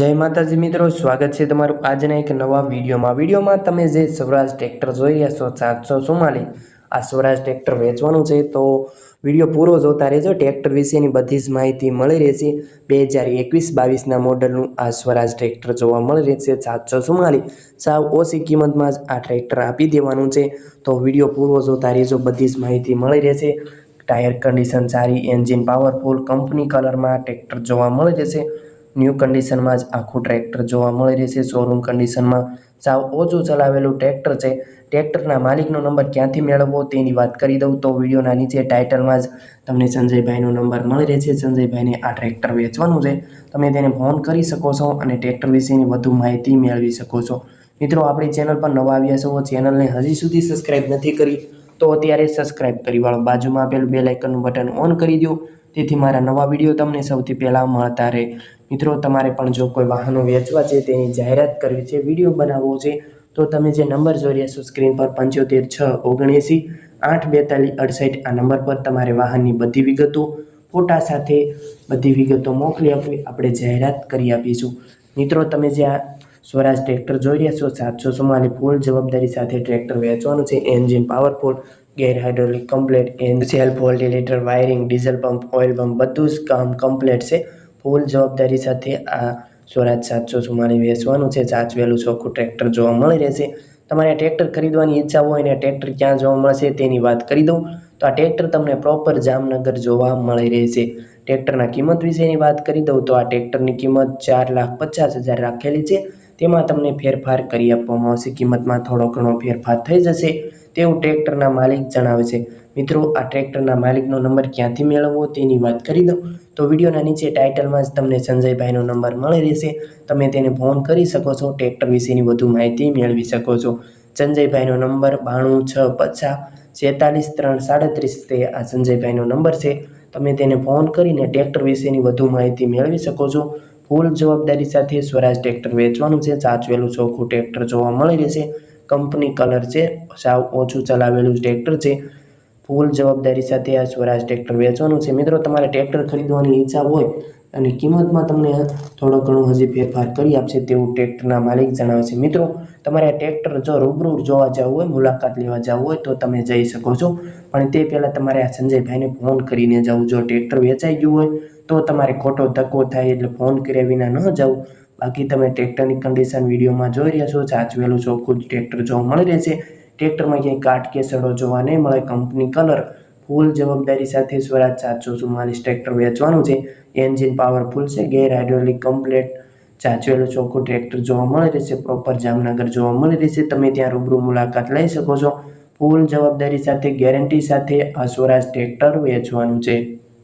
જય માતાજી મિત્રો, સ્વાગત છે તમારું આજના એક નવા વિડીયોમાં. વિડીયોમાં તમે જે સ્વરાજ ટ્રેક્ટર જોઈ રહ્યા છો, સાતસો ચુમ્માલીસ આ સ્વરાજ ટ્રેક્ટર વેચવાનું છે, તો વીડિયો પૂરો જોતા રહેજો. ટ્રેક્ટર વિશેની બધી જ માહિતી મળી રહેશે. બે હજાર એકવીસ બાવીસના મોડલનું આ સ્વરાજ ટ્રેક્ટર જોવા મળી રહેશે, સાતસો ચુમ્માલીસ સાવ ઓછી કિંમતમાં જ આ ટ્રેક્ટર આપી દેવાનું છે. તો વીડિયો પૂરો જોતા રહેજો, બધી જ માહિતી મળી રહેશે. ટાયર કન્ડિશન સારી, એન્જિન પાવરફુલ, કંપની કલરમાં ટ્રેક્ટર જોવા મળી રહેશે. ન્યૂ કન્ડિશનમાં જ આખું ટ્રેક્ટર જોવા મળી રહેશે શોરૂમ કન્ડિશનમાં સાવ ઓછું ચલાવેલું ટ્રેક્ટર છે. ટ્રેક્ટરના માલિકનો નંબર ક્યાંથી મેળવવો તેની વાત કરી દઉં તો વિડીયોના નીચે ટાઇટલમાં જ તમને સંજયભાઈનો નંબર મળી રહેશે સંજયભાઈને આ ટ્રેક્ટર વેચવાનું છે. તમે તેને ફોન કરી શકો છો અને ટ્રેક્ટર વિશેની વધુ માહિતી મેળવી શકો છો. મિત્રો, આપણી ચેનલ પર નવા આવ્યા છો, ચેનલને હજી સુધી સબસ્ક્રાઈબ નથી કરી, તો અત્યારે સબસ્ક્રાઇબ કરી વાળો બાજુમાં આપેલું બે લાઇકનનું બટન ઓન કરી દો. તેથી મારા નવા વીડિયો તમને સૌથી પહેલાં મળતા રહે. મિત્રો, તમારે પણ જો કોઈ વાહનો વેચવા છે, તેની જાહેરાત કરવી છે, વીડિયો બનાવવો છે, તો તમે જે નંબર જોઈ રહ્યા છો, સ્ક્રીન પર પંચોતેર છ ઓગણએંસી આઠ બેતાલીસ અડસઠ, આ નંબર પર તમારે વાહનની બધી વિગતો, ફોટા સાથે બધી વિગતો મોકલી આપવી, આપણે જાહેરાત કરી આપીશું. મિત્રો, તમે જે આ સ્વરાજ ટ્રેક્ટર જોઈ રહ્યા છો. સાતસો ચુમ્માલીસ ફૂલ જવાબદારી સાથે ટ્રેક્ટર વેચવાનું છે. Engine powerful, gear hydraulic complete and self વોલ્ટિલેટર, wiring, diesel pump, oil pump બધું જ કામ કમ્પ્લેટ છે. ફૂલ જવાબદારી સાથે આ સ્વરાજ સાતસો ચુમ્માલીસ વેચવાનું છે. સાચવેલું ચોખ્ખું ટ્રેક્ટર જોવા મળી રહેશે. તમારે ટ્રેક્ટર ખરીદવાની ઈચ્છા હોય અને ટ્રેક્ટર ક્યાં જોવા મળશે તેની વાત કરી દઉં. તો આ ટ્રેક્ટર તમને પ્રોપર જામનગર જોવા મળી રહેશે. ટ્રેક્ટરના કિંમત વિશેની વાત કરી દઉં તો આ ટ્રેક્ટરની કિંમત ચાર લાખ પચાસ હજાર રાખેલી છે. તેમાં તમને ફેરફાર કરી આપવામાં આવશે. કિંમતમાં થોડો ઘણો ફેરફાર થઈ જશે. તેવું ટ્રેક્ટરના માલિક જણાવે છે. મિત્રો, આ ટ્રેક્ટરના માલિકનો નંબર ક્યાંથી મેળવવો તેની વાત કરી દઉં. તો વિડીયોના નીચે ટાઇટલમાં જ તમને સંજયભાઈનો નંબર મળી રહેશે. તમે તેને ફોન કરી શકો છો, ટ્રેક્ટર વિશેની વધુ માહિતી મેળવી શકો છો. સંજયભાઈનો નંબર બાણું છ પચાસ છેતાલીસ ત્રણ સાડત્રીસ તે આ સંજયભાઈનો નંબર છે. તમે તેને ફોન કરીને ટ્રેક્ટર વિશેની વધુ માહિતી મેળવી શકો છો. ફૂલ જવાબદારી સાથે સ્વરાજ ટ્રેક્ટર વેચવાનું છે, સાચવેલું ચોખ્ખું ટ્રેક્ટર જોવા મળી રહેશે. કંપની કલર છે, સાવ ઓછું ચલાવેલું ટ્રેક્ટર છે. ફૂલ જવાબદારી સાથે આ સ્વરાજ ટ્રેક્ટર વેચવાનું છે. મિત્રો, તમારે ટ્રેક્ટર ખરીદવાની ઈચ્છા હોય અને કિંમતમાં તમને થોડો ઘણો હજી ફેરફાર કરી આપશે તેવું ટ્રેક્ટરના માલિક જણાવે છે મિત્રો, તમારે ટ્રેક્ટર જો રૂબરૂ જોવા જવું હોય, મુલાકાત લેવા જવું હોય, તો તમે જઈ શકો છો. પણ તે પહેલાં તમારે આ સંજયભાઈને ફોન કરીને જવું. જો ટ્રેક્ટર વેચાઈ ગયું હોય, તો તમારે ખોટો ધક્કો થાય એટલે ફોન કર્યા વિના ન જવું. બાકી તમે ટ્રેક્ટરની કન્ડિશન વિડીયોમાં જોઈ રહ્યા છો, સાચવેલું ચોખ્ખું ટ્રેક્ટર જોવા મળી રહેશે. ટ્રેક્ટરમાં ક્યાંય કાટ કેસડો જોવા નહીં મળે, કંપની કલર ફૂલ જવાબદારી સાથે સ્વરાજ સાતસો ચુમ્માલીસ ટ્રેક્ટર વેચવાનું છે. એન્જિન પાવરફુલ છે, ગેર હાઇડ્રોલિક કમ્પ્લેટ ચાચવેલું ચોખ્ખું ટ્રેક્ટર જોવા મળી રહેશે, પ્રોપર જામનગર જોવા મળી રહેશે. તમે ત્યાં રૂબરૂ મુલાકાત લઈ શકો છો. ફૂલ જવાબદારી સાથે ગેરંટી સાથે આ સ્વરાજ ટ્રેક્ટર વેચવાનું છે.